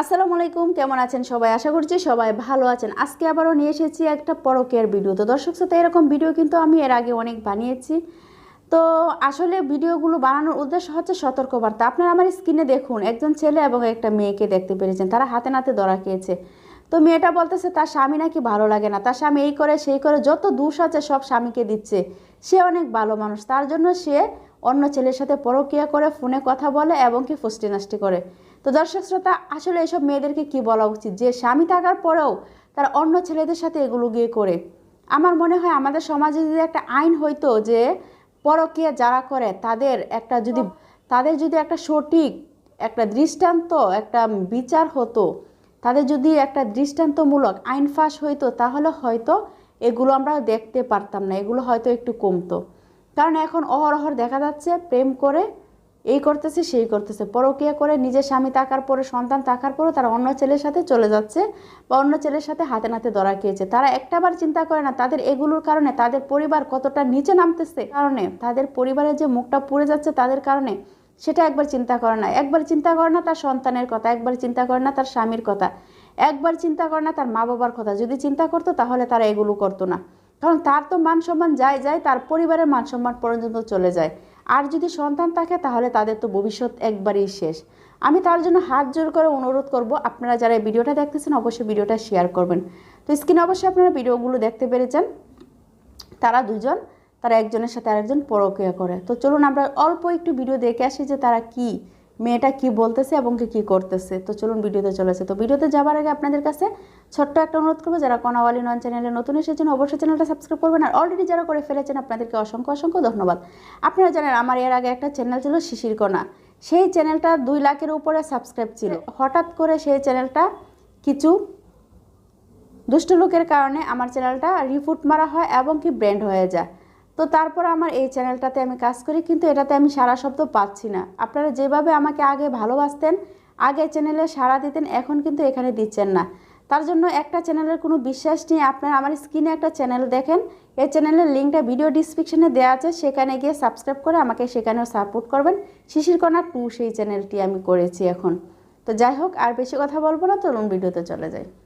আসসালামু আলাইকুম, কেমন আছেন সবাই? আশা করছি সবাই ভালো আছেন। আজকে আবারও নিয়ে এসেছি একটা পরকের ভিডিও। তো দর্শক সাথে এরকম ভিডিও কিন্তু আমি এর আগে অনেক বানিয়েছি। তো আসলে ভিডিওগুলো বানানোর উদ্দেশ্য হচ্ছে সতর্কবার্তা। আপনারা আমার স্ক্রিনে দেখুন, একজন ছেলে এবং একটা মেয়েকে দেখতে পেরেছেন। তারা হাতে নাতে ধরা খেয়েছে। তো মেয়েটা বলতেছে, তার স্বামী নাকি ভালো লাগে না। তার স্বামী এই করে, সেই করে, যত দোষ আছে সব স্বামীকে দিচ্ছে। সে অনেক ভালো মানুষ। তার জন্য সে অন্য ছেলের সাথে পরকিয়া করে, ফোনে কথা বলে এবং কি ফুষ্টি নাষ্টি করে। তো দর্শক শ্রোতা, আসলে এসব মেয়েদেরকে কি বলা উচিত? যে স্বামী থাকার পরেও তারা অন্য ছেলেদের সাথে এগুলো গিয়ে করে। আমার মনে হয় আমাদের সমাজে যদি একটা আইন হইতো যে পরকীয়া যারা করে, তাদের একটা যদি, তাদের যদি একটা সঠিক, একটা দৃষ্টান্ত, একটা বিচার হতো, তাদের যদি একটা দৃষ্টান্তমূলক আইন ফাঁস হইতো, তাহলে হয়তো এগুলো আমরা দেখতে পারতাম না। এগুলো হয়তো একটু কমতো। কারণ এখন অহরহর দেখা যাচ্ছে, প্রেম করে, এই করতেছে, সেই করতেছে, পরকিয়া করে, নিজের স্বামী থাকার পরে, সন্তান থাকার পরে তারা অন্য ছেলের সাথে চলে যাচ্ছে বা অন্য ছেলের সাথে হাতে নাতে ধরা খেয়েছে। তারা একটাবার চিন্তা করে না, তাদের এগুলোর কারণে তাদের পরিবার কতটা নিচে নামতেছে কারণে তাদের পরিবারের যে মুখটা পুড়ে যাচ্ছে, তাদের কারণে সেটা একবার চিন্তা করে না। একবার চিন্তা করে না তার সন্তানের কথা, একবার চিন্তা করে না তার স্বামীর কথা, একবার চিন্তা করে না তার মা বাবার কথা। যদি চিন্তা করতো তাহলে তারা এগুলো করতো না। কারণ তার তো মান সম্মান যায় যায় তার পরিবারের মান সম্মান পর্যন্ত চলে যায়। আর যদি সন্তান থাকে, তাহলে তাদের তো ভবিষ্যৎ একবারেই শেষ। আমি তার জন্য হাত জোর করে অনুরোধ করব, আপনারা যারা ভিডিওটা দেখতেছেন, অবশ্যই ভিডিওটা শেয়ার করবেন। তো স্ক্রিনে অবশ্যই আপনারা ভিডিওগুলো দেখতে পেরেছেন। তারা দুজন, তারা একজনের সাথে আরেকজন পরকীয়া করে। তো চলুন আমরা অল্প একটু ভিডিও দেখে আসি যে তারা কি। মেয়েটা কি বলতেছে এবং কি কি করতেছে? তো চলুন ভিডিওতে চলেছে তো ভিডিওতে যাবার আগে আপনাদের কাছে ছোট্ট একটা অনুরোধ করব, যারা কনাওয়ালি নন চ্যানেলে নতুন এসেছেন, অবশ্যই চ্যানেলটা সাবস্ক্রাইব করবেন। আর অলরেডি যারা করে ফেলেছেন, আপনাদেরকে অসংখ্য অসংখ্য ধন্যবাদ। আপনারা জানেন, আমার এর আগে একটা চ্যানেল ছিল শিশির কণা সেই চ্যানেলটা দুই লাখের উপরে সাবস্ক্রাইব ছিল। হঠাৎ করে সেই চ্যানেলটা কিছু দুষ্ট লোকের কারণে আমার চ্যানেলটা রিফুট মারা হয় এবং কি ব্র্যান্ড হয়ে যায়। তো তারপর আমার এই চ্যানেলটাতে আমি কাজ করি, কিন্তু এটাতে আমি সারা শব্দ পাচ্ছি না। আপনারা যেভাবে আমাকে আগে ভালোবাসতেন, আগে চ্যানেলে সাড়া দিতেন, এখন কিন্তু এখানে দিচ্ছেন না। তার জন্য একটা চ্যানেলের কোনো বিশ্বাস নিয়ে আপনারা আমার স্ক্রিনে একটা চ্যানেল দেখেন, এই চ্যানেলের লিঙ্কটা ভিডিও ডিসক্রিপশনে দেওয়া আছে, সেখানে গিয়ে সাবস্ক্রাইব করে আমাকে সেখানেও সাপোর্ট করবেন। শিশির কণা টু, সেই চ্যানেলটি আমি করেছি এখন। তো যাই হোক, আর বেশি কথা বলব না, চলুন ভিডিওতে চলে যাই।